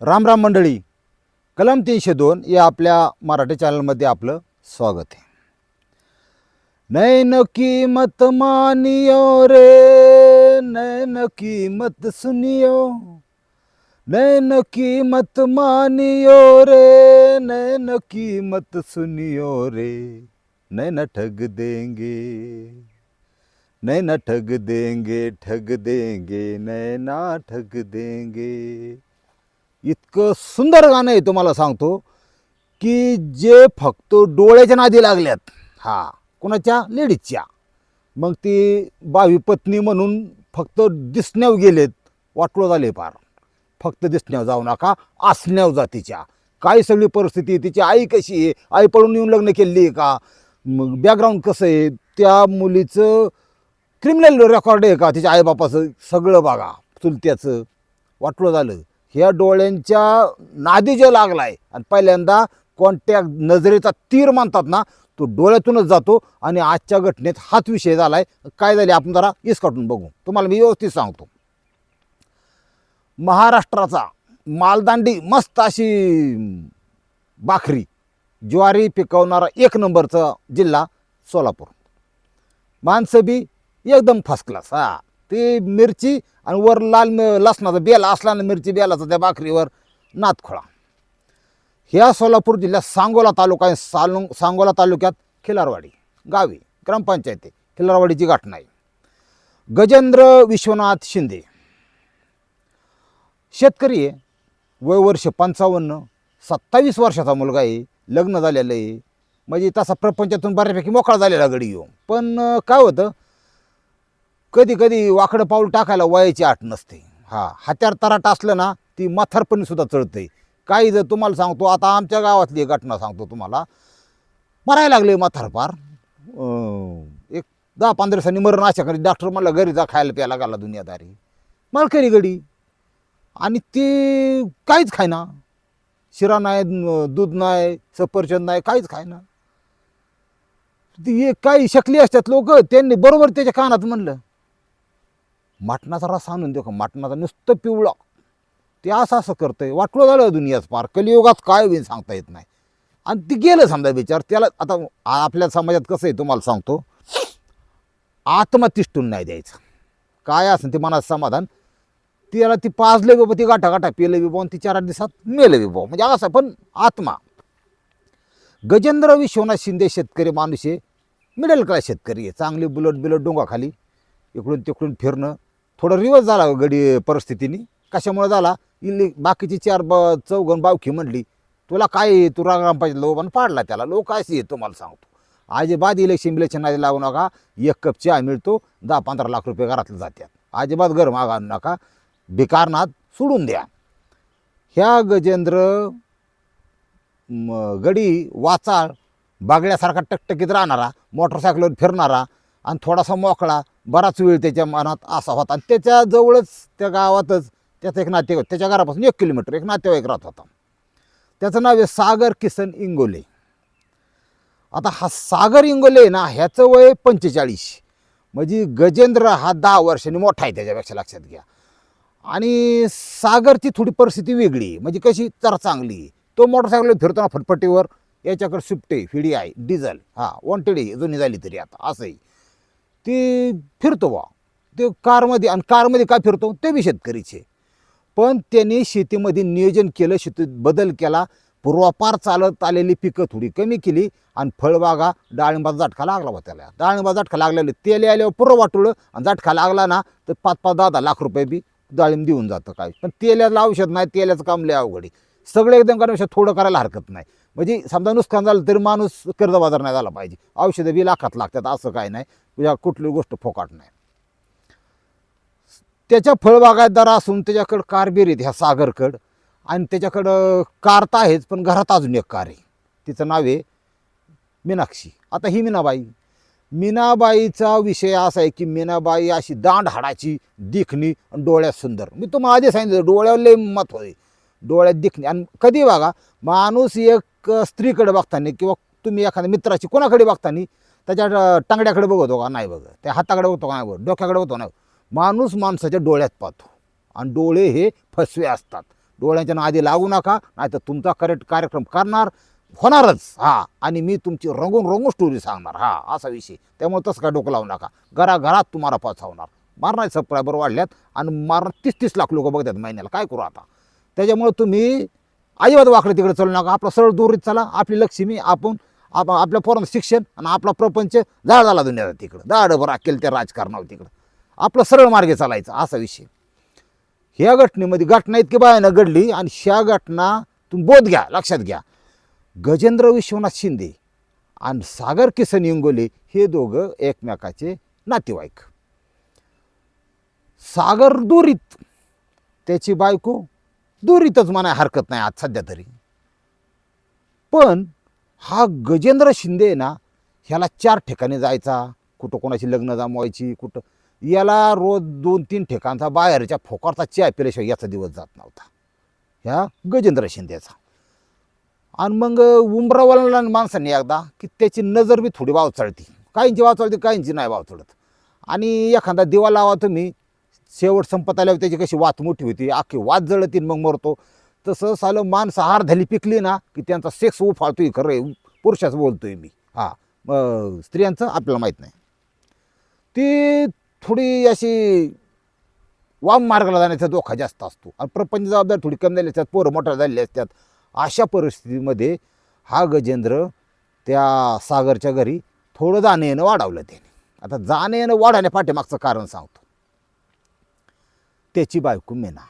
राम राम मंडळी. कलम तीनशे दोन या आपल्या मराठी चॅनलमध्ये आपलं स्वागत आहे. नैन कीमत मानियो रे नैन कीमत सुनियो नैन कीमत मानियो रे नैन कीमत सुनियो रे नैन ठग देंगे नैना ठग देंगे ठग देंगे नैना ठग देंगे इतकं सुंदर गाणं आहे तुम्हाला सांगतो की जे फक्त डोळ्याच्या नादी लागल्यात हा कोणाच्या? लेडीजच्या. मग ती बावी पत्नी म्हणून फक्त दिसण्यावर गेलेत वाटलो झाले फार. फक्त दिसण्यावर जाऊ नका असण्यावर जातीच्या काय सगळी परिस्थिती तिची आई कशी आहे? आई पळून येऊन लग्न केली आहे का? मग बॅकग्राऊंड कसं आहे? त्या मुलीचं क्रिमिनल रेकॉर्ड आहे का? तिच्या आईबापाचं सगळं बघा चुलत्याचं. वाटलं झालं. ह्या डोळ्यांच्या नादी जे लागला आहे आणि पहिल्यांदा कोणत्या नजरेचा तीर म्हणतात ना तो डोळ्यातूनच जातो आणि आजच्या घटनेत हाच विषय झाला आहे काय झाले आपण जरा इसकाटून बघू. तुम्हाला मी व्यवस्थित सांगतो. महाराष्ट्राचा मालदांडी मस्त अशी बाखरी ज्वारी पिकवणारा एक नंबरचा जिल्हा सोलापूर. माणसं बी एकदम फर्स्ट क्लास हा. ती मिरची आणि वर लाल म- लसणाचा बेला असला ना मिरची बेलाचा त्या भाकरीवर नातखोळा ह्या सोलापूर जिल्ह्यात सांगोला तालुका आहे. सालुंग सांगोला तालुक्यात खिलारवाडी गावी ग्रामपंचायत आहे खिलारवाडीची गाठ आहे. गजेंद्र विश्वनाथ शिंदे. शेतकरी आहे. वय वर्ष पंचावन्न सत्तावीस वर्षाचा मुलगा आहे. लग्न झालेलं आहे. म्हणजे तसा प्रपंचातून बऱ्यापैकी मोकळा झालेला गडी येऊ पण काय होतं? कधी कधी वाकडं पाऊल टाकायला वयाची आठ नसते. हा हात्यार तराट असलं ना ती म्हातारपणी सुद्धा चढते. काही जर तुम्हाला सांगतो आता आमच्या गावातली एक घटना सांगतो तुम्हाला. मरायला लागले म्हातारपार एक दहा पंधरा दिवसांनी मरण अशा करी डॉक्टर म्हणलं घरी जा खायला प्यायला गाला दुनियादारी. मलकरी गडी. आणि ती काहीच खायना. शिरा नाही दूध नाही सफरचंद नाही काहीच खायना. ती एक काही शकली असतात लोक त्यांनी बरोबर त्याच्या कानात म्हणलं. मटणाचा रस आणून देऊ का? मटणाचा नुसतं पिवळा. ते असं असं करतंय. वाटलं झालं हो दुनियाच पार कलियुगात काय होईल सांगता येत नाही. आणि ती गेलं समजा विचार त्याला आता आपल्या समाजात कसं आहे तुम्हाला सांगतो. आत्मा तिष्ठून नाही द्यायचं. काय असं ते मनात समाधान. त्याला ती पाजलं बाबा ती गाठा गाठा पिले आणि ती चार आठ दिवसात मेलं बी म्हणजे असं पण आत्मा. गजेंद्र विश्वनाथ शिंदे शेतकरी माणूस आहे. मिडल क्लास शेतकरी आहे. चांगली बुलट बिलट डोंगाखाली. इकडून तिकडून फिरणं. थोडं रिवर्स झाला गडी परिस्थितीने. कशामुळे झाला? इल्ली बाकीची चार ब चौघन बावखी म्हणली तुला काय आहे? तू ग्रामपंचायत लोकांना पाडला त्याला. लोक अशी आहे तुम्हाला सांगतो. अजिबात इलेक्शन बिलेक्शन नाही लावू नका. एक कप चहा मिळतो. दहा पंधरा लाख रुपये घरातले जातात अजिबात घर मागा आणू नका. भिकारनाथ सोडून द्या. ह्या गजेंद्र गडी वाचाळ बागड्यासारखा टकटकीत राहणारा मोटरसायकलवर फिरणारा आणि थोडासा मोकळा बराच वेळ त्याच्या मनात असा होता. आणि त्याच्याजवळच त्या गावातच त्याचा एक नातेवाईक त्याच्या घरापासून एक किलोमीटर एक नातेवाईक राहत होता. त्याचं नाव आहे सागर किसन इंगोले. आता हा सागर इंगोले आहे ना ह्याचं वय पंचेचाळीस. म्हणजे गजेंद्र हा दहा वर्षांनी मोठा आहे त्याच्यापेक्षा लक्षात घ्या. आणि सागरची थोडी परिस्थिती वेगळी आहे. म्हणजे कशी? तर चांगली तो मोटरसायकल फिरताना फटफटीवर याच्याकडे स्विफ्ट आहे फिडी आहे डिझेल. हा वॉन्टेड आहे जुनी झाली तरी आता असंही ते फिरतो बा ते कारमध्ये आणि कारमध्ये काय फिरतो? ते बी शेतकरीचे. पण त्यांनी शेतीमध्ये नियोजन केलं शेतीत बदल केला. पूर्वापार चालत आलेली पिकं थोडी कमी केली आणि फळबागा डाळिंबाचा जाटखा लागला बा त्याला. डाळिंबाचा जाटखा लागलेलं तेल आल्यावर पुरं वाटवलं आणि जाटखा लागला ना तर पाच पाच दहा दहा लाख रुपये बी डाळिंब देऊन जातं काय. पण तेलाला औषध नाही तेलाचं काम लय अवघड आहे. एकदम करण्यापेक्षा थोडं करायला हरकत नाही. म्हणजे समजा नुकसान झालं तरी माणूस कर्जबाजार नाही झाला पाहिजे. औषधं बी लाखात लागतात असं काय नाही. तुझ्या कुठली गोष्ट फोकाट नाही. त्याच्या फळबागायतदार असून त्याच्याकडं कार बीर ह्या सागरकड. आणि त्याच्याकडं कार तर आहेच पण घरात अजून एक कार आहे. तिचं नाव आहे मीनाक्षी. आता ही मीनाबाई. मीनाबाईचा विषय असा आहे की मीनाबाई अशी दांड हाडाची दिखणी आणि डोळ्यात सुंदर. मी तुम्हाला आधी सांगितलं डोळ्यावर लय मत होते डोळ्यात दिखणे आणि कधी बघा माणूस एक स्त्रीकडे बघताना किंवा तुम्ही एखाद्या मित्राची कोणाकडे बघताना त्याच्या टांगड्याकडे बघतो का? नाही बघत. त्या हाताकडे बघतो का? नाही बघत. डोक्याकडे बघतो नाही माणूस माणसाच्या डोळ्यात पाहतो. आणि डोळे हे फसवे असतात. डोळ्यांच्या नादी लागू नका नाही तर तुमचा करेक्ट कार्यक्रम करणार होणारच. हा. आणि मी तुमची रंगून रंगून स्टोरी सांगणार. हा. असा विषय. त्यामुळे तसं काय डोकं लावू नका. घराघरात तुम्हाला पोचावणार मारणार सबस्क्रायबर वाढल्यात आणि मारणार तीस तीस लाख लोक बघतात महिन्याला. काय करू आता? त्याच्यामुळं तुम्ही अजिबात वाकडे तिकडे चालू नका. आपला सरळ दोरीत चला. आपली लक्ष्मी आपण आप आपल्या पोरांचं शिक्षण आणि आपला प्रपंच जाळ झाला दुनियाला तिकडं. दाडभर अकेल त्या राजकारणावर तिकडं. आपलं सरळ मार्गे चालायचं असा विषय. ह्या घटनेमध्ये घटना इतकी बायानं घडली आणि ह्या घटना तुम्ही बोध घ्या लक्षात घ्या. गजेंद्र विश्वनाथ शिंदे आणि सागर किसन इंगोले हे दोघं एकमेकाचे नातेवाईक. सागर दुरीत त्याची बायको दुरीतच म्हणा हरकत नाही आज सध्या तरी. पण हा गजेंद्र शिंदे ना ह्याला चार ठिकाणी जायचा. कुठं कोणाची लग्न जमवायची कुठं याला रोज दोन तीन ठिकाणचा बाहेरच्या फोकारचा चहा पिल्याशिवाय याचा दिवस जात नव्हता. ह्या गजेंद्र शिंदेचा. आणि मग उमरावाला माणसांनी एकदा की त्याची नजर बी थोडी वाव चढती काहींची वाव चढते काहींची नाही वाव चढत आणि एखादा दिवा लावा तुम्ही शेवट संपत आल्यावर त्याची कशी वात मोठी होती अख्खी वात जळतीन आणि मग मरतो. तसं सालं माणसं हार झाली पिकली ना की त्यांचा सेक्स उफाळतोय खरं आहे पुरुषाचं बोलतोय मी. हा मग स्त्रियांचं आपल्याला माहीत नाही. ती थोडी अशी वाम मार्गाला जाण्याचा धोका जास्त असतो. आणि प्रपंच जबाबदारी थोडी कमी झाली असतात पोरं मोठ्या झालेली असतात. अशा परिस्थितीमध्ये हा गजेंद्र त्या सागरच्या घरी थोडं जाणं येणं वाढवलं त्याने. आता जाणं येणं वाढवण्या पाठीमागचं कारण सांगतो. त्याची बायको मेना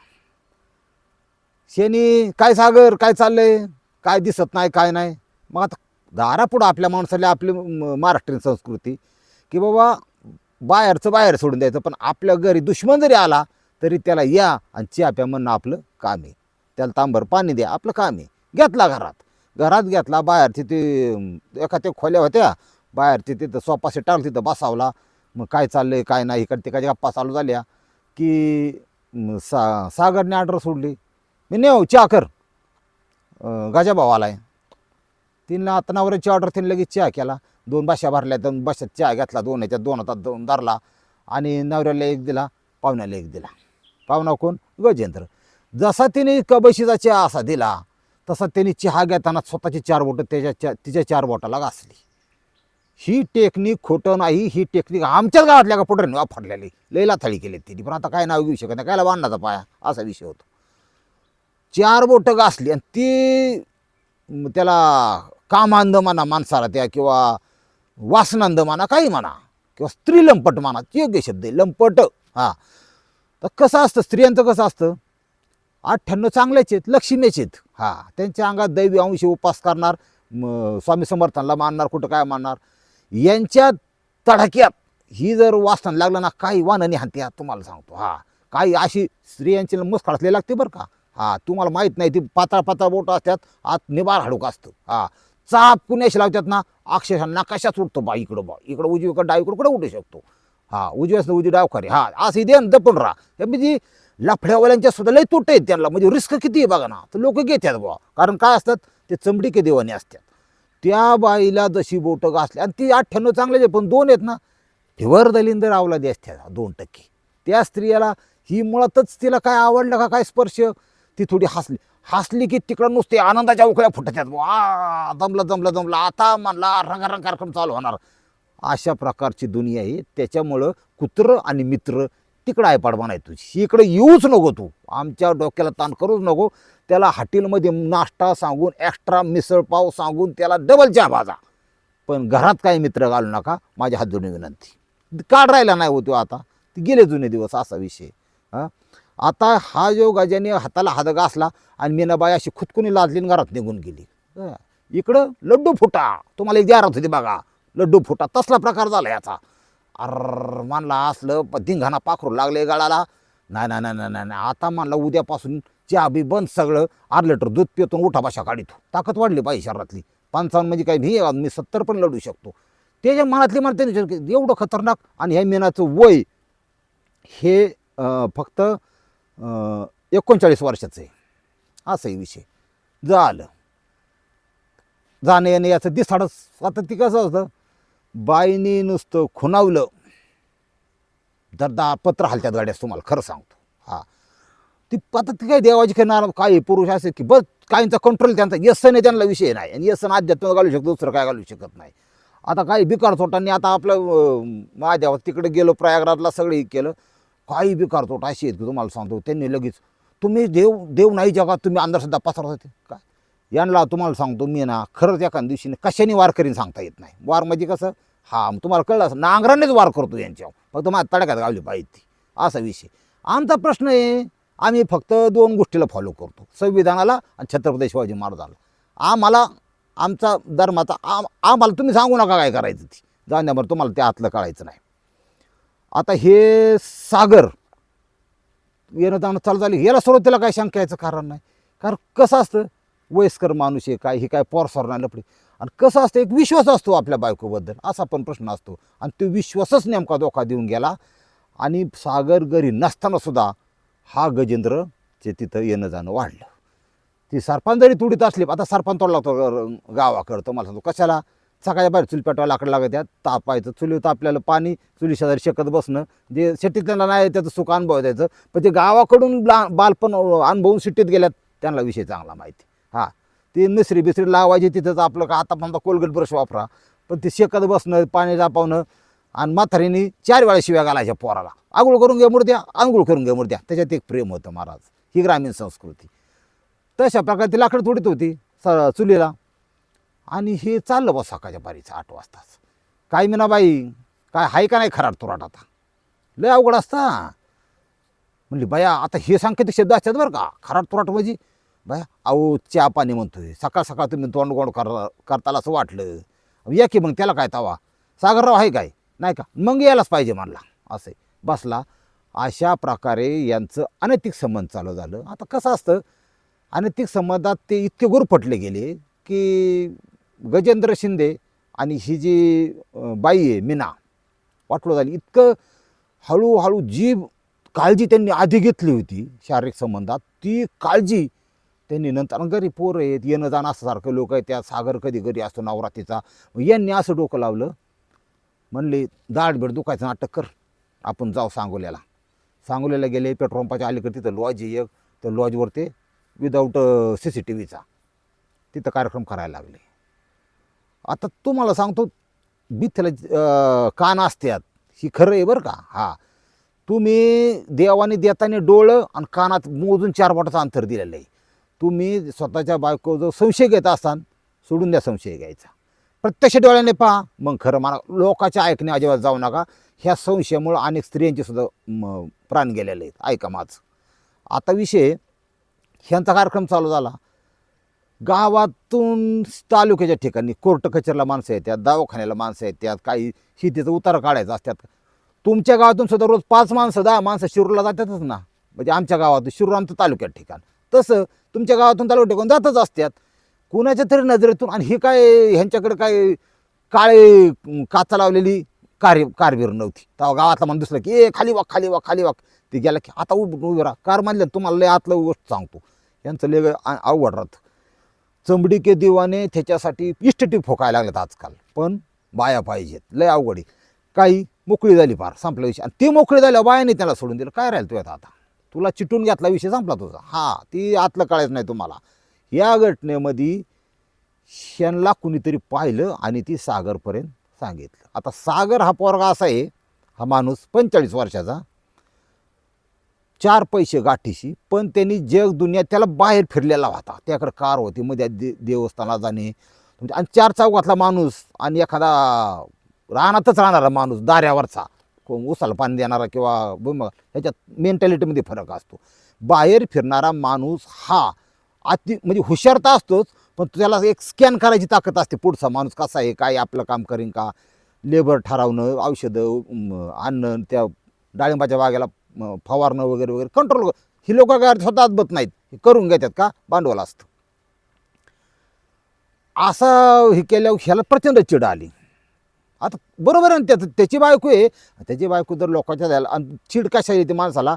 शेनी काय सागर? काय चाललंय? काय दिसत नाही काय नाही? मग आता दारापुढं आपल्या माणसाला आपली म- महाराष्ट्रीयन संस्कृती की बाबा बाहेरचं बाहेर सोडून द्यायचं पण आपल्या घरी दुश्मन जरी आला तरी त्याला या आणि चिया प्या म्हणणं आपलं काम आहे. त्याला तांबर पाणी द्या आपलं काम आहे. घेतला घरात. घरात घेतला बाहेर तिथे एखाद्या खोल्या होत्या बाहेर तिथे सोफा टाकलं तिथं बसावला. मग काय चाललंय काय नाही इकडे तिकडे गप्पा चालू झाल्या की सा सागरने ऑर्डर सोडली. मी नेऊ चहा कर. अं, गाजा भाऊ तिनं आता नवऱ्याची ऑर्डर तिने लगेच चहा केला. दोन बाशा भरल्या दोन बाशात चहा घेतला दोन ह्याच्यात दोन हातात दोन धरला. आणि नवऱ्याला एक दिला पाहुण्याला एक दिला. पाहुणा कोण? गजेंद्र. जसा तिने कबशीचा चहा असा दिला तसा त्यांनी चहा घेताना स्वतःची चार बोटं त्याच्या चा तिच्या चार बोटाला घासली. ही टेक्निक खोटं नाही ही टेक्निक आमच्याच गावातल्या का पुढे वापरलेली लैला थाळी केली तिने पण आता काय नाव घेऊ शकत नाही कायला बांधण्याचा पाया असा विषय होतो. चार बोटं घासली आणि ती त्याला कामांद म्हणा माणसाला त्या किंवा वासनांद म्हणा काही म्हणा किंवा स्त्री लंपट म्हणा योग्य शब्द आहे लंपट. हां. तर कसं असतं स्त्रियांचं कसं असतं? अठ्ठ्याण्णव चांगल्याच आहेत लक्ष्मीच आहेत. हां. त्यांच्या अंगात दैवी अंश उपास करणार स्वामी समर्थांना मानणार कुठं काय मानणार? यांच्या तडाक्यात ही जर वासना लागलं ना काही वाननी हाती तुम्हाला सांगतो. हा काही अशी स्त्रियांची मुसखळातली लागते बरं का. हा तुम्हाला माहीत नाही ती पातळ पातळ बोट असतात आत निबार हाडूक असतं. हा चाप कुण्याशी लावतात ना अक्षरशः नकाशाच उठतो बा इकडं बा. इकडं उजवीकडं डावीकडं कुठं उठू शकतो? हा उजवी असतं उजवी डाव खरे. हा असं इथे दपून राहा. म्हणजे लफड्यावाल्यांच्या सुद्धा लय तुट आहेत त्यांना. म्हणजे रिस्क किती आहे बघा ना. तर लोक घेतात बा कारण काय असतात ते चमडी के देवाने असतात. त्या बाईला जशी बोटं घासली आणि ती अठ्ठ्याण्णव चांगले आहे पण दोन आहेत ना फिवर दलिंदर अवलादी त्या दोन टक्के. त्या स्त्रियाला ही मुळातच तिला काय आवडलं का काय स्पर्श? ती थोडी हसली. हसली की तिकडं नुसते आनंदाच्या उकळ्या फुटतात वा दमलं दमलं आता म्हणला रंगारंग कार्यक्रम चालू होणार. अशा प्रकारची दुनिया आहे. त्याच्यामुळं कुत्रं आणि मित्र तिकडं आयपाड बनाय तुझी इकडं येऊच नको तू. आमच्या डोक्याला ताण करूच नको. त्याला हॉटेलमध्ये नाश्ता सांगून एक्स्ट्रा मिसळपाव सांगून त्याला डबल चहा भाजा. पण घरात काही मित्र घालू नका माझ्या हात जोडून विनंती. काढ राहिला नाही होतो आता. ते गेले जुने दिवस असा विषय. हां? आता हा जो गजाने हाताला हात घासला आणि मीनाबाई अशी खुदकुनी लादली आणि घरात निघून गेली. इकडं लड्डू फुटा. तुम्हाला एक जाहिरात होती बघा. लड्डू फुटा. तसला प्रकार झाला याचा. अर मानला असलं प- धिंगाणा पाखरू लागले गळाला. नाही नाही नाही नाही नाही नाही. आता म्हणला उद्यापासून चहा बी बंद सगळं अर्धा लिटर दूध पितो उठा भाषा काढितो ताकद वाढली पाहिजे शरीरातली. पंचावन्न म्हणजे काय मी मी सत्तर पण लढू शकतो. त्याच्या मनातली मला त्यांनी एवढं खतरनाक आणि ह्या मेनाचं वय हे फक्त एकोणचाळीस वर्षाचं आहे. असंही विषय. झालं. जाणं येणं याचं दिसाडच आता ती कसं असतं बाईने नुसतं खुणावलं. दरदा पत्र हलत्यात गाड्यास तुम्हाला खरं सांगतो. हां. ती आता ती काय देवाची खेळणार काय पुरुष असे की बस काहींचा कंट्रोल त्यांचा. यसन त्यांना विषय नाही. आणि यसन अध्यात्म घालू शकतो दुसरं काय घालू शकत नाही. आता काही बिकार चोटांनी आता आपलं महादेवात महादेवा तिकडे गेलो प्रयागराजला सगळे केलं. काही बिकार चोट अशी आहेत की तुम्हाला सांगतो त्यांनी लगेच तुम्ही देव देव नाही जगात तुम्ही अंधश्रद्धा पसरत होते. काय? यांना तुम्हाला सांगतो मी ना खरंच एका दिवशी कशाने वार करीन सांगता येत नाही. वार म्हणजे कसं? हा तुम्हाला कळलं असं नांगरानेच वार करतो यांच्यावर. फक्त माझ्या तडक्यात गावली पाहिजे ती. असा विषय. आमचा प्रश्न आहे आम्ही फक्त दोन गोष्टीला फॉलो करतो. संविधानाला आणि छत्रपती शिवाजी महाराजाला. आम्हाला आमचा धर्माचा आम आम्हाला तुम्ही सांगू नका काय करायचं ती. जाण्यावर तुम्हाला ते आतलं कळायचं नाही. आता हे सागर येणं जाणं चालू झाली. याला सुरुवातीला काय शंका यायचं कारण नाही. कारण कसं असतं वयस्कर माणूस आहे काय हे काय पोरसोर नाही लपडी. आणि कसं असतं एक विश्वास असतो आपल्या बायकोबद्दल. असा पण प्रश्न असतो. आणि तो विश्वासच नेमका धोका देऊन गेला. आणि सागर घरी नसताना सुद्धा हा गजेंद्र ते तिथं येणं जाणं वाढलं. ती सरपंच जरी तुडीत असली आता सरपंच तोडला तो गावाकडं. मला सांगतो कशाला? सकाळच्या बाहेर चुली पेटवायला लाकडं लागत त्यात तापायचं चुलीत आपल्याला पाणी चुली शेजारी शेकत बसणं. जे शेतीतल्या नाही त्याचं सुख अनुभव द्यायचं. पण ते गावाकडून ला बालपण अनुभवून सिटीत गेल्यात त्यांना विषय चांगला माहिती. हां. ते नसरी बिसरी लावायची तिथंच आपलं का आता समजा कोलगेट ब्रश वापरा. पण ते शेकत बसणं पाणी तापवणं आणि म्हातारीने चार वेळा शिव्या घालायच्या पोराला. आंघोळ करून घे मुर्द्या आंघोळ करून घे मुर्द्या त्याच्यात एक प्रेम होतं महाराज. ही ग्रामीण संस्कृती. तशा प्रकारे ती लाकडं तोडीत होती स चुलीला. आणि हे चाललं बस सकाळच्या बारीचं आठ वाजताच काय ना बाई काय हाय का नाही खराट तुराट आता? लय अवघड असता. म्हणली बाया आता हे सांकेतिक शब्द असतात बरं का. खराट तुराट म्हणजे बाया अहो चहा पाणी म्हणतोय. सकाळ सकाळ तुम्ही तोंड गोंड कर करताला असं वाटलं. या की मग त्याला काय तवा? सागरराव आहे काय? नाही का? मग यायलाच पाहिजे म्हणला. असे. बसला. अशा प्रकारे यांचं अनैतिक संबंध चालू झालं. आता कसं असतं? अनैतिक संबंधात ते इतके गुरफटले गेले की गजेंद्र शिंदे आणि ही जी बाई आहे मीना वाटलं झाली. इतकं हळूहळू जी काळजी त्यांनी आधी घेतली होती शारीरिक संबंधात. ती काळजी त्यांनी नंतर आणि घरी पोरं आहेत येणं जाणं असं सारखं लोक आहेत. त्या सागर कधी घरी असतो नवरात्रीचा. यांनी असं डोकं लावलं. म्हणले दाढ बेड दुखायचं नाटक कर. आपण जाऊ सांगोल्याला. सांगोल्याला गेले पेट्रोल पंपाच्या अलीकडे तिथं लॉज आहे एक. तर लॉजवर ते विदाऊट सी सी टी व्हीचा तिथं कार्यक्रम करायला लागले. आता तुम्हाला सांगतो बिथ्याला कान असतात ही खरं आहे बरं का? हा. तुम्ही देवाने देताना डोळं आणि कानात मोजून चार बोटाचं अंतर दिलेलं आहे. तुम्ही स्वतःच्या बायको जर संशय घेत असाल सोडून द्या संशय घ्यायचा. प्रत्यक्ष डोळ्याने पहा. मग खरं मला लोकांच्या ऐकणे अजिबात जाऊ नका. ह्या संशयामुळं अनेक स्त्रियांचे सुद्धा म, प्राण गेलेले आहेत. ऐका माझं. आता विषय ह्यांचा कार्यक्रम चालू झाला. गावातून तालुक्याच्या ठिकाणी कोर्ट कचेरीला माणसं येतात दवाखान्याला माणसं येतात काही शेतीचं उतार काढायचं असतात. तुमच्या गावातून सुद्धा रोज पाच माणसं दहा माणसं शिरूरला जातातच ना. म्हणजे आमच्या गावातून शिरूर आमचं तालुक्यात ठिकाण. तसं तुमच्या गावातून तालुक्या ठिकाण जातच असतात. कुणाच्या तरी नजरेतून आणि हे काय ह्यांच्याकडे काय काळे काचा लावलेली कार कारवीर नव्हती. तेव्हा गावातला मान दुसरं की ए खाली वाक खाली वाक खाली वाक. ते गेला की आता उभ उभं राहा. कार मानल्या तुम्हाला लय आतलं गोष्ट सांगतो. यांचं लय आवड अवघड राहतं. चमडी के दिवाने त्याच्यासाठी इष्टटी फोकायला लागलेत आजकाल. पण बाया पाहिजेत. लय अवघड आहे. काही मोकळी झाली फार संपला विषय. आणि ती मोकळी झाल्या बायाने त्याला सोडून दिलं. काय राहिलं तुझ्यात आता? तुला चिटून घेतला विषय संपला तुझा. हां ती आतलं कळायचं नाही तुम्हाला. या घटनेमध्ये शनला कुणीतरी पाहिलं आणि ती सागरपर्यंत सांगितलं. आता सागर हा पोरगा असा आहे हा माणूस पंचेचाळीस वर्षाचा. चार पैसे गाठीशी पण त्यांनी जग दुनिया त्याला बाहेर फिरलेला होता. त्याकडे कार होती मध्ये दे देवस्थानात जाणे. म्हणजे आणि चार चौकातला माणूस आणि एखादा रानातच राहणारा माणूस दाऱ्यावरचा. कोण उसाला पाणी देणारा किंवा ह्याच्यात मेंटॅलिटीमध्ये फरक असतो. बाहेर फिरणारा माणूस हा अति म्हणजे हुशार तर असतोच पण त्याला एक स्कॅन करायची ताकद असते. पुढचा माणूस कसा आहे काय आपलं काम करीन का? लेबर ठरवणं औषधं आणणं त्या डाळिंबाच्या बागेला फवारणं वगैरे वगैरे कंट्रोल ही लोक काय स्वतःच बत नाहीत. हे करून घेतात का? भांडवल असतं. असं हे केल्यावर ह्याला प्रचंड चिड आली. आता बरोबर आहे ना त्याचं त्याची बायको आहे. त्याची बायको जर लोकांच्या द्यायला आणि चिड कशा येते माणसाला?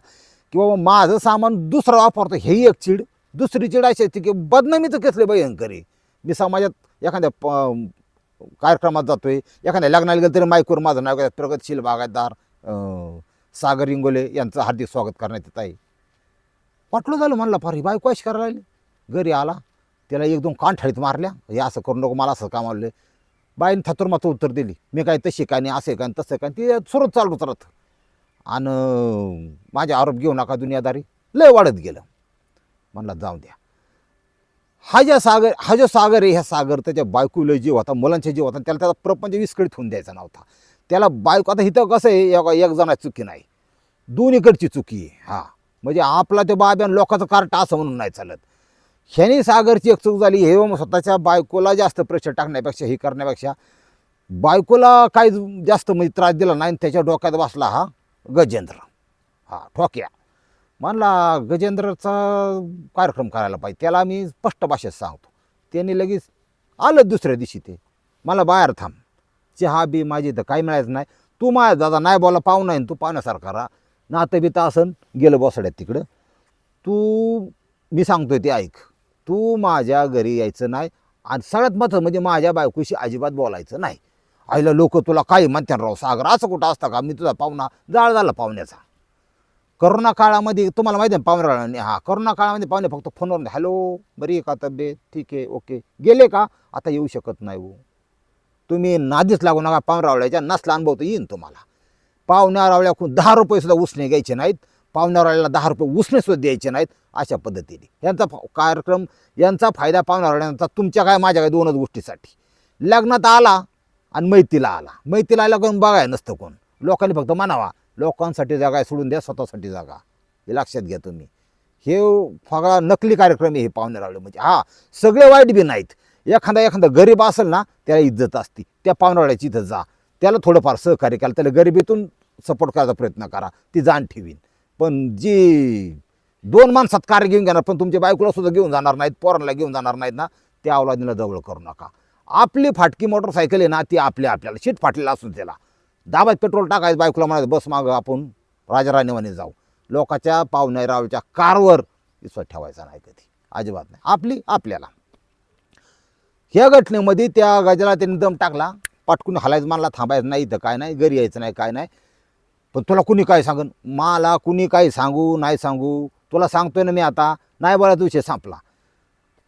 की बाबा माझं सामान दुसरं वापरतो हेही एक चिड. दुसरी चिड अशी असते की बदनामीचं कसले भयंकर आहे. मी समाजात एखाद्या प- कार्यक्रमात जातोय एखाद्या लग्नाला गेलं तरी माईकवर माझं नाव घेतात प्रगतशील बागायतदार सागर इंगोले यांचं हार्दिक स्वागत करण्यात येत आहे वाटलं झालं म्हणलं फार ही बायको अशी करायला लागली. घरी आला त्याला एक दोन कानठाळीत मारल्या हे असं करू नको मला असं कामावलं बाईने थतुरमाचं उत्तर दिली मी काय तशी काय नाही असे काय तसं काय. ते सुरत चालू राहत. आणि माझे आरोप घेऊ नका दुनियादारी. लय वाढत गेलं. म्हणला जाऊ द्या. हा ज्या सागर हा जो सागर आहे ह्या सागर त्याच्या बायकोला जीव होता मुलांचा जीव होता त्याला त्याचा प्रपंच विस्कळीत होऊन द्यायचा नव्हता. त्याला बायको आता इथं कसं आहे एक एक जणा चुकी नाही. दोन्हीकडची चुकी आहे. हा. म्हणजे आपला ते बाब्यान लोकांचं कार्ट असं म्हणून नाही चालत. ह्यानी सागरची एक चूक झाली हे मग स्वतःच्या बायकोला जास्त प्रेशर टाकण्यापेक्षा हे करण्यापेक्षा बायकोला काही जास्त म्हणजे त्रास दिला नाही आणि त्याच्या डोक्यात बसला हा गजेंद्र. हा ठोक्या. म्हणला गजेंद्रचा कार्यक्रम करायला पाहिजे त्याला मी स्पष्ट भाषेत सांगतो. त्यांनी लगेच आलं दुसऱ्या दिवशी ते. मला बाहेर थांब. चहा बी माझी तर काही मिळायचं नाही. तू माझ्या दादा नाही बोला पाहू नाही तू पाहुण्यासारखा राहा. नातं बी असन गेलं बसड्यात तिकडं. तू मी सांगतोय ते ऐक. तू माझ्या घरी यायचं नाही आणि सगळ्यात महत्त्वाचं म्हणजे माझ्या बायकोशी अजिबात बोलायचं नाही. आईला लोक तुला काही म्हणते राव सागर असं कुठं असतं का? मी तुझा पाहुणा जाळ झाला पाहुण्याचा. करोना काळामध्ये तुम्हाला माहिती आहे पाहुणे हा करोना काळामध्ये पाहुणे फक्त फोनवर हॅलो बरी आहे का तब्येत? ठीक आहे ओके. गेले का? आता येऊ शकत नाही हो. तुम्ही नादीच लागू नका पाहुणरावळ्याच्या नसला अनुभव तर येईन तुम्हाला. पाहुण्या दहा रुपयेसुद्धा उसणे उसने घ्यायचे नाहीत. पाहुण्या दहा रुपये उसणेसुद्धा द्यायचे नाहीत अशा पद्धतीने. यांचा कार्यक्रम यांचा फायदा पाहुण्या तुमच्या काय माझ्या काय दोनच गोष्टीसाठी. लग्नात आला आणि मैतीला आला. मैतीला आला कोण बघाय नसतं कोण. लोकांनी फक्त म्हणावा लोकांसाठी जागा आहे, सोडून द्या स्वतःसाठी जागा. हे लक्षात घ्या तुम्ही. हे फगळा नकली कार्यक्रम हे पाहुणे रावळे म्हणजे हा सगळे वाईट बी नाहीत. एखादा एखादा गरीब असेल ना त्याला इज्जत असते. त्या पाहुणेवाड्याची इथं जा. त्याला थोडंफार सहकार्य केलं त्याला गरिबीतून सपोर्ट करायचा प्रयत्न करा. ती जाण ठेवीन. पण जी दोन माणसात कार्य घेऊन घेणार पण तुमच्या बायकोला सुद्धा घेऊन जाणार नाहीत पोरांना घेऊन जाणार नाहीत ना त्या अवलादीला जवळ करू नका. आपली फाटकी मोटरसायकल आहे ना ती आपली आपल्याला शीट फाटलेला असून त्याला. दाबात पेट्रोल टाकायचं बायकोला म्हणायचं बस मागं आपण राजाराणीवाने जाऊ. लोकाच्या पाहुण्या रावच्या कारवर विश्वास ठेवायचा नाही कधी. अजिबात नाही. आपली आपल्याला. ह्या घटनेमध्ये त्या गजाला त्यांनी दम टाकला. पाटकून हलायचं मला थांबायचं नाही इथं. काय नाही घरी यायचं नाही काय नाही. पण तुला कुणी काय सांगन? मला कुणी काय सांगू नाही सांगू. तुला सांगतोय ना मी आता. नाही बोला विषय संपला.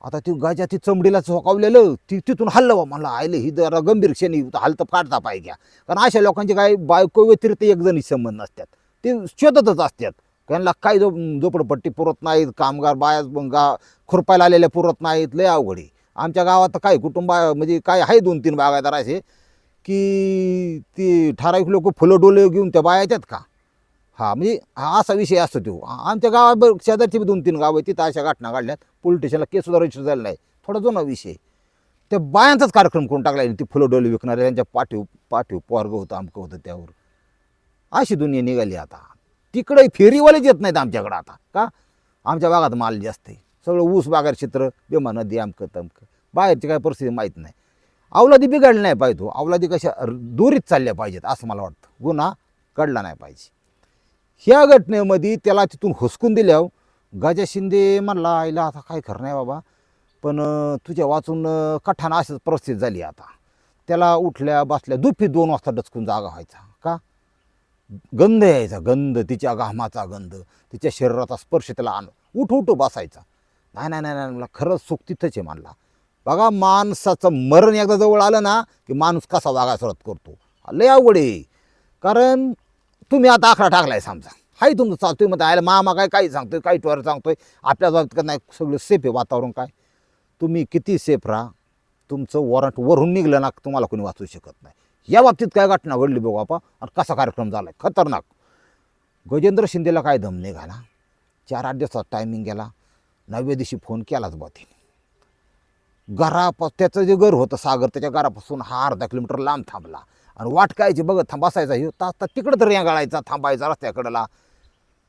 आता ती गाजा ती चमडीला चोकावलेलं ती तिथून हल्लं बा मला आयलं ही जरा गंभीर क्षणी हलतं फाटता पाहिजे कारण अशा लोकांचे काय बायको व्यतिरिक्त एकजणी संबंध नसतात. ते शोधतच असतात. त्यांना काही जो झोपडपट्टी पुरत नाहीत कामगार बाया गा खुरपायला आलेल्या पुरत नाहीत लय अवघडी आमच्या गावात काय काही कुटुंब म्हणजे काय आहे दोन तीन बागायदार असे की ती ठराविक लोक फुलं डोले घेऊन त्या बाया येतात का? हा म्हणजे हा असा विषय असतो तो. आमच्या गावात बरं शेजारची दोन तीन गावं आहेत तिथं अशा घटना काढल्यात पोलीस स्टेशनला केस सुद्धा रजिस्टर झाला नाही. थोडा जुना विषय. त्या बायांचाच कार्यक्रम करून टाकला ती फुलं डोले विकणारे त्यांच्या पाठीव पाठीव पोरगं होतं आमकं होतं त्यावर. अशी दुनिया निघाली आता. तिकडे फेरीवालेच येत नाहीत आमच्याकडं आता. का? आमच्या भागात माल जास्त आहे. सगळं ऊस बागार क्षेत्र बेमा नदी आमकं तमकं. बाहेरची काय परिस्थिती माहीत नाही. अवलादी बिघडली नाही पाहिजे तो अवलादी कशा र- दोरीत चालल्या पाहिजेत असं मला वाटतं. गुन्हा घडला नाही पाहिजे. ह्या घटनेमध्ये त्याला तिथून हुसकून दिल्यावर गजा शिंदे म्हणला आईला आता काय खरं नाही बाबा पण तुझ्या वाचून कठाण अशीच परिस्थिती झाली आता. त्याला उठल्या बसल्या दुपी दोन वाजता डचकून जागा व्हायचा का? गंध यायचा गंध तिच्या घामाचा गंध तिच्या शरीराचा स्पर्श त्याला आण उठ उठ बसायचा. नाही नाही नाही नाही मला खरंच सुख तिथंच आहे म्हणला. बघा माणसाचं मरण एकदा जवळ आलं ना की माणूस कसा वागा सुरुवात करतो. लय आवड आहे. कारण तुम्ही आता आकडा टाकलाय समजा. हाय तुमचं चालतोय मग आयला मामा काय काही सांगतोय काही टोर सांगतोय आपल्या बाबतीत का नाही सगळं सेफ आहे वातावरण काय? तुम्ही किती सेफ राहा तुमचं वॉरंट वरून निघलं ना तुम्हाला कोणी वाचू शकत नाही. या बाबतीत काय घटना घडली बघू आपा आणि कसा कार्यक्रम झाला आहे खतरनाक. गजेंद्र शिंदेला काय दम निघाला चार आठ दिवसात टायमिंग गेला. नवव्या दिवशी फोन केलाच बा तिने. घरापास त्याचं जे घर होतं सागर त्याच्या घरापासून हा अर्धा किलोमीटर लांब थांबला. आणि वाट कायची बघत थांबासायचा ह्यो तास तास तिकडं तर गाळायचा थांबायचा रस्त्याकडला.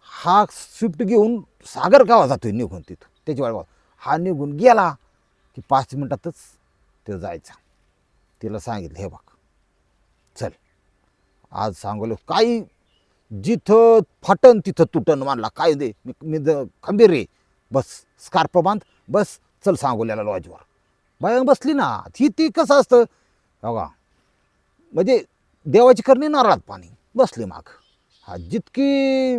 हा स्विफ्ट घेऊन सागर गावा आहे निघून तिथं त्याची वाट हा निघून गेला की पाच मिनटातच तो जायचा. तिला सांगितलं हे बघ चल. आज सांगलो काही जिथं फाटन तिथं तुटन मानला काय दे मी मी खंबीर रे बस स्कार्प बांध बस चल सांगोल्याला लॉजवर बाय बसली ना ती ती कसं असतं? बघा म्हणजे देवाची करणे नारळात पाणी. बसले माग. हा जितकी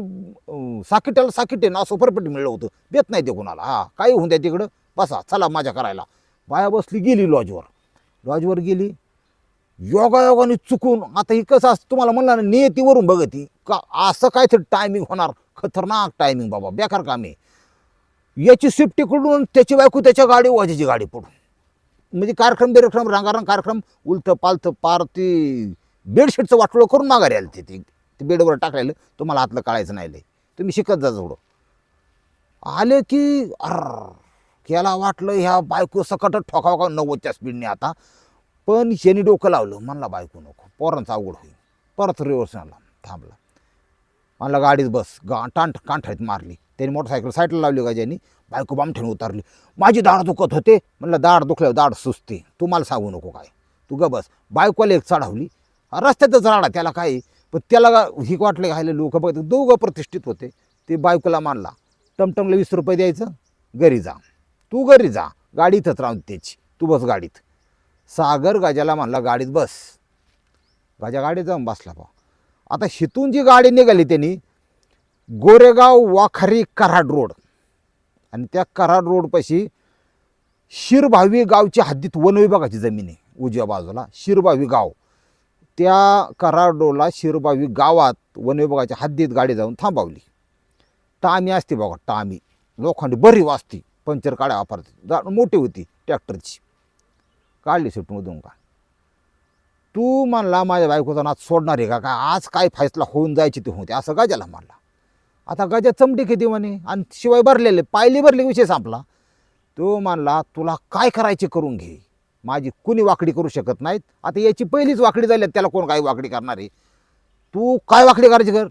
साकिटाला साकिटे ना असं परपट मिळलं होतं. देत नाही ते कोणाला. हा काही होऊन द्या तिकडं. बसा चला माझ्या करायला. बाया बसली गेली लॉजवर लॉजवर गेली. योगायोगाने चुकून आता ही कसं असतं तुम्हाला म्हणलं ना नियतीवरून बघती. का असं काय तर टायमिंग होणार? खतरनाक टायमिंग बाबा बेकार काम आहे. याची स्विफ्टकडून त्याची बायको त्याच्या गाडी वाजायची गाडी पडून. म्हणजे कार्यक्रम बिरक्रम रंगारंग कार्यक्रम उलथं पालथं पार ती बेडशीटचं वाटोळं करून माघारी आली ती. ती बेडवर टाकलेलं तुम्हाला हातलं काढायचं नाही लय. तुम्ही शिकत जा थोडं आले की अर याला वाटलं ह्या बायको सकट ठोकाव का नव्वदच्या स्पीडने आता. पण ह्यानी डोकं लावलं म्हणला बायको नको पोरांचा अवघड होईल. परत रिव्हर्स आला थांबला. म्हणला गाडीत बस गा टांट कांठाळीत मारली. त्याने मोटरसायकल साईडला लावली का ज्यांनी? बायको बामठ्याने उतारली. माझी दाढ दुखत होते. म्हणलं दाढ दुखल्यावर दाढ सुचते तू मला सांगू नको काय. तू ग बस. बायकोला एक चढावली. रस्त्यातच राडा त्याला काय पण त्याला ही वाटलं घायले लोक बघत. दोघं प्रतिष्ठित होते. ते बायकोला मानला. टमटमला वीस रुपये द्यायचं. घरी जा. तू घरी जा. गाडीतच राहून त्याची. तू बस गाडीत. सागर गाजाला म्हणला गाडीत बस. गाजा गाडीत जाऊन बसला पा आता शितून जी गाडी निघाली त्यांनी गोरेगाव वाखारी कराड रोड. आणि त्या कराड रोडपाशी शिरभावी गावच्या हद्दीत वन विभागाची जमीन आहे उजव्या बाजूला. शिरभावी गाव. त्या कराड रोडला शिरभावी गावात वन विभागाच्या हद्दीत गाडी जाऊन थांबवली. टामी असते बघा टामी. लोखंडी बरी वाजती. पंचर काड्या वापरते जा मोठी होती ट्रॅक्टरची. काढली सुटमधून का? तू म्हणला माझ्या बायकोचा नाच सोडणार आहे का? काय? आज काय फैसला होऊन जायची ते होते. असं गजाला म्हणला. आता गजा चमडी किती म्हणे? आणि शिवाय भरलेले पायली भरले विषय संपला. तो म्हणला तुला काय करायचे करून घे? माझी कुणी वाकडी करू शकत नाहीत. आता याची पहिलीच वाकडी झाली त्याला कोण काही वाकडी करणार आहे? तू काय वाकडी करायची कर?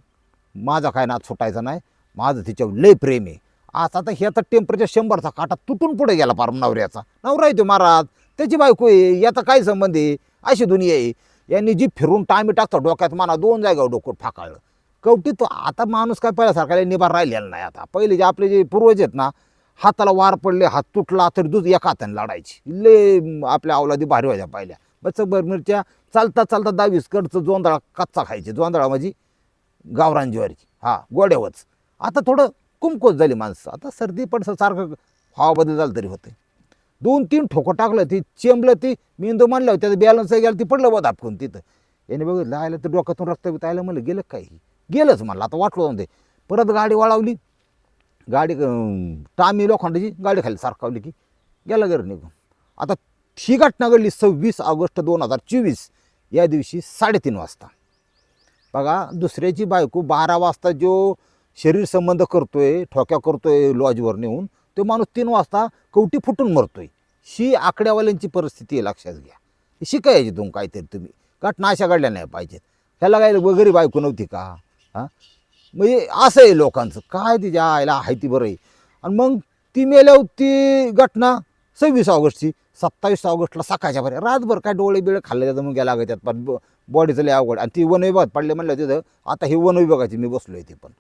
माझा काय नाद सुटायचा नाही. माझं तिच्यावर लय प्रेम आहे. आज आता ह्याचा टेम्परेचर शंभरचा काटा तुटून पुढे गेला पार नवऱ्याचा. नवरा येतो महाराज. त्याची बायको आहे. याचा काय संबंध आहे? अशी दुनिया आहे. यांनी जी फिरून टायमी टाकतो डोक्यात माना दोन जागा डोकं फाकाळलं. कवटीत तो आता माणूस काय पहिल्यासारखा निभार राहिलेला नाही आता. पहिले जे आपले जे पूर्वज आहेत ना हाताला वार पडले हात तुटला तरी दूध एका हाताने लढायची. ले आपल्या अवलादी भारी व्हायच्या पाहिल्या. बस भर मिरच्या चालता चालता दहावीस कडचं जोंधळा कच्चा खायचे. जोंधळा माझी गावरान ज्वारीची. हा गोड्यावच आता थोडं कुमकोच झाली माणसं. आता सर्दी पडसं सारखं हवा बदल झालं तरी होते दोन तीन ठोकं टाकलं ती चेंबलं ती मेंदू मानलं त्याचं बॅलन्स गेलं ती पडलं बघ आपकून तिथं. याने बघितलं आयला तर डोक्यातून रक्त बीत आयला म्हणलं गेलं काही? गेलंच म्हणलं आता वाटलं जाऊन ते परत गाडी वळावली. गाडी टामी लोखंडाची गाडी खाली सारखावली की गेला घरी निघून. आता ही घटना घडली सव्वीस ऑगस्ट दोन हजार चोवीस या दिवशी साडेतीन वाजता. बघा दुसऱ्याची बायको बारा वाजता जो शरीर संबंध करतोय ठोक्या करतोय लॉजवर नेऊन तो माणूस तीन वाजता कवटी फुटून मरतोय. ही आकड्यावाल्यांची परिस्थिती आहे लक्षात घ्या. शिकायची तुम काहीतरी तुम्ही. घटना अशा घडल्या नाही पाहिजेत. ह्याला काय वगैरे बायको नव्हती का? हां? म्हणजे असं आहे लोकांचं. काय तिच्या आईला आहे ती बरं आहे. आणि मग ती मेल्यावर ती घटना सव्वीस ऑगस्टची सत्तावीस ऑगस्टला सकाळच्या बरे रातभर काय डोळे बिळे खाल्ले जातं मग गेला त्यात पण बॉडीचं लय अवघड. आणि ती वन विभागात पडले म्हणलं तिथं आता हे वन विभागाची मी बसलो आहे ते पण.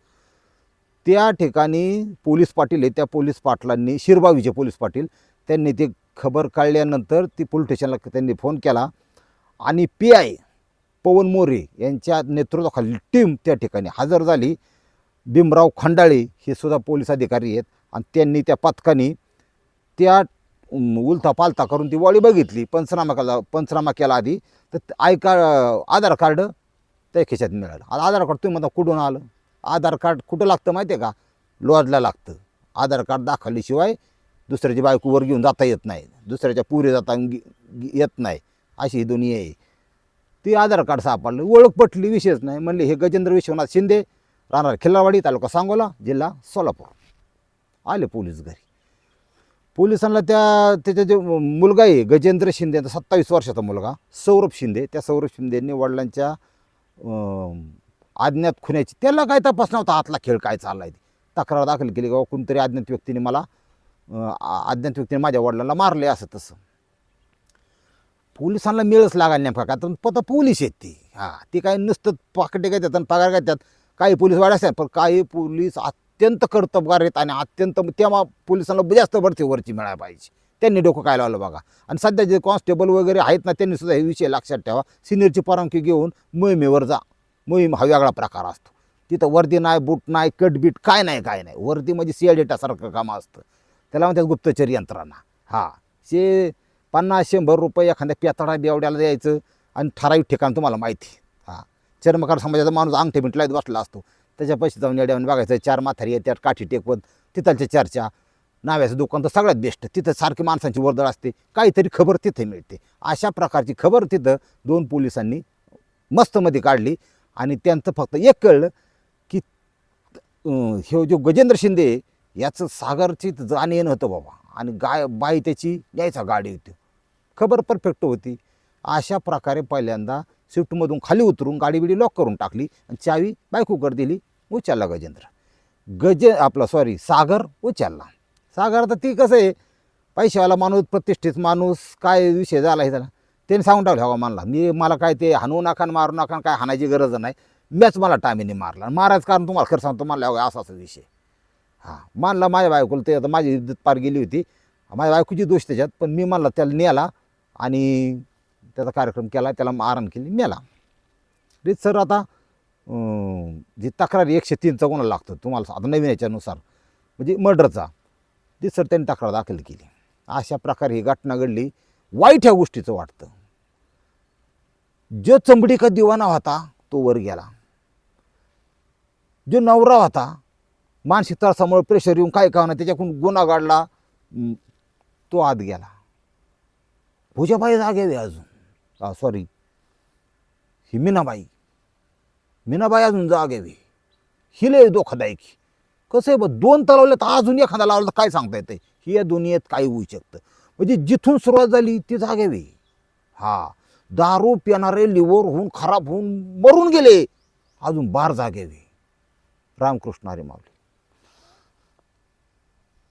त्या ठिकाणी पोलीस पाटील आहे त्या पोलीस पाटलांनी शिरबावीचे पोलीस पाटील त्यांनी ते खबर काढल्यानंतर ती पोलीस स्टेशनला त्यांनी फोन केला. आणि पी आय पवन मोरे यांच्या नेतृत्वाखाली टीम त्या ठिकाणी हजर झाली. भीमराव खंडाळे हे सुद्धा पोलीस अधिकारी आहेत आणि त्यांनी त्या पथकाने त्या उलथा पालथा करून ती वाळी बघितली. पंचनामा केला पंचनामा केला आधी. तर आय का आधार कार्ड त्या खिशात मिळालं. आता आधार कार्ड तुम्ही म्हणता कुठून आलं? आधार कार्ड कुठं लागतं माहिती आहे का? लॉजला लागतं. आधार कार्ड दाखवल्याशिवाय दुसऱ्याची बायकोवर घेऊन जाता येत नाही. दुसऱ्याच्या पुरे जाता येत नाही. अशी ही दुनिया आहे. ती आधार कार्ड सापडलं. ओळख पटली विषयच नाही. म्हणले हे गजेंद्र विश्वनाथ शिंदे राहणार खिल्लावाडी तालुका सांगोला जिल्हा सोलापूर. आले पोलीस घरी. पोलिसांना त्या त्याचा जो मुलगा आहे गजेंद्र शिंदे सत्तावीस वर्षाचा मुलगा सौरभ शिंदे त्या सौरभ शिंदेंनी वडिलांच्या आज्ञात खुन्याची त्याला काय तपास नव्हता आतला खेळ काय चालला ते. तक्रार दाखल केली किंवा कोणतरी अज्ञात व्यक्तीने मला अज्ञात व्यक्तीने माझ्या वडिलांना मारले असं तसं. पोलिसांना मिळच लागायला नेमका का तर पता पोलीस आहेत ती. हां ती काय नुसतं पाकटे काय आणि पगार घेतात. काही पोलीस वाढायचे पण काही पोलीस अत्यंत कर्तबगार आहेत आणि अत्यंत तेव्हा पोलिसांना जास्त बढती वरची मिळायला पाहिजे. त्यांनी डोकं काय लावलं बघा. आणि सध्या जे कॉन्स्टेबल वगैरे आहेत ना त्यांनी सुद्धा हे विषय लक्षात ठेवा. सिनियरची परवानगी घेऊन मोहिमेवर जा. मोहीम हा वेगळा प्रकार असतो. तिथं वर्दी नाही बूट नाही कटबीट काय नाही काय नाही. वर्दी म्हणजे सिआयडेटासारखं काम असतं. त्याला म्हणतात गुप्तचर यंत्रणा. हा शे पन्नास शंभर रुपये एखाद्या पेताडा बेवड्याला द्यायचं आणि ठराविक ठिकाण तुम्हाला माहिती हां. चर्मकार समाजाचा माणूस अंगठे मिटलायत बसला असतो. त्याच्या पैसे जाऊन येड्यावर बघायचं चार माथारी त्यात काठी टेकवत तिथलच्या चर्चा. नाव्याचं दुकान तर सगळ्यात बेस्ट. तिथं सारखी माणसांची वर्दळ असते. काहीतरी खबर तिथे मिळते. अशा प्रकारची खबर तिथं दोन पोलिसांनी मस्तमध्ये काढली आणि त्यांचं फक्त एक कळलं की हे जो गजेंद्र शिंदे याचं सागरची जाण येणं होतं बाबा. आणि गाय बाई त्याची यायचा गाडी होती. खबर परफेक्ट होती. अशा प्रकारे पहिल्यांदा स्विफ्टमधून खाली उतरून गाडी बिडी लॉक करून टाकली आणि चावी बायकोकर दिली. उचलला गजेंद्र. गजे आपला सॉरी सागर उचलला. सागर तर ती कसं आहे? पैशावाला माणूस प्रतिष्ठित माणूस काय विषय झाला आहे त्याला त्यांनी सांगून टाकलं हवा मानला मी मला काय ते हाणू नका मारू नका काय हाणायची गरज नाही. मॅच मला टायमीने मारला. मारायचं कारण तुम्हाला खरं सांगतो मला हो, असा असा विषय. हां मानला माझ्या बायकोला ते आता माझी इज्जत पार गेली होती. माझ्या बायकोची दोष त्याच्यात पण मी मानला त्याला नेला आणि त्याचा कार्यक्रम केला त्याला मारण केली नेला. रीत सर आता जी तक्रार एकशे तीनचा गुन्हा लागतो? तुम्हाला आता नवीन याच्यानुसार. म्हणजे मर्डरचा. ती सर त्यांनी तक्रार दाखल केली. अशा प्रकारे ही घटना घडली. वाईट ह्या गोष्टीचं वाटतं. जो चंबडी का दिवाना होता तो वर गेला. जो नवरा होता मानसिक त्रासामुळे प्रेशर येऊन काय का ना त्याच्याकडून गुन्हा गाडला तो आत गेला. भुजाबाई जागे अजून. सॉरी ही मीनाबाई. मीनाबाई अजून जागेवी हिले धोकादायक कसं आहे बघ दोन तलावले तर अजून एखादा लावला तर काय सांगता येते ही या दुनियेत काय होऊ शकतं. म्हणजे जिथून सुरुवात झाली ती जागेवी हा दारू पिणारे लिव्हर होऊन खराब होऊन मरून गेले. अजून बार जागेवी रामकृष्ण हरी माऊली.